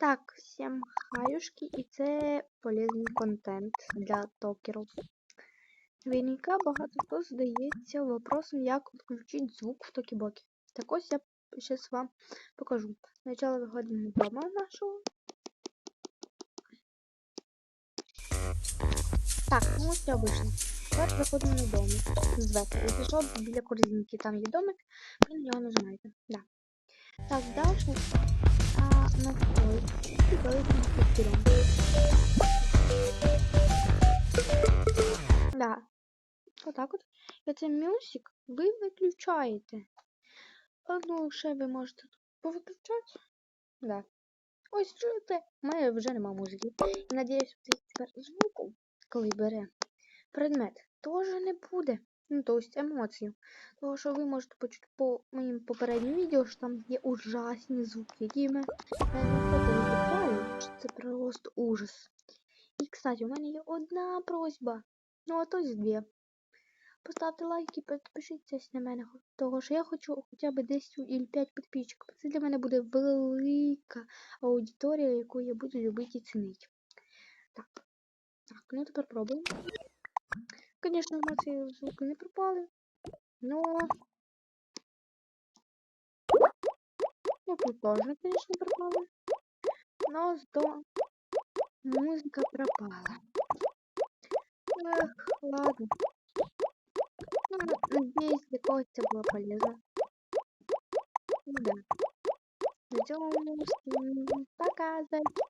Так, всім хаюшки, і це полезний контент для токерів. Наверняка багато хто задається вопросом, як відключити звук в токібокі. Так ось я зараз вам покажу. Спочатку виходимо дома нашого. Так, ну ось я вийшла. Тепер заходимо на домик. Зверху. Якщо що, біля корзинки там є домик, ви на нього нажимаєте. Да. Так, далі. А на Вот так от. І цей мюсик ви виключаєте. А ну, ще ви можете повиключати. Да. Ось чуєте, у мене вже нема музики. І надіюсь, тепер звуку, коли бере предмет, теж не буде. Ну, то есть емоції. Того, що ви можете почути по моїм попереднім відео, що там є ужасні звуки, які ми Це просто ужас. І, кстати, у мене є одна просьба. Ну, а то дві. Поставте лайк і підпишіться на мене, того що я хочу хоча б 10 или 5 підписчиків. Це для мене буде велика аудиторія, яку я буду любити і цінити. Так. Так, ну тепер пробуємо. Конечно, эмоции звука не пропали, но... Ну, тут тоже, конечно, пропало. Но зато музыка пропала. Эх, ладно. Надеюсь, для кого-то было полезно. Ну да. Ждем. Пока, зайчик.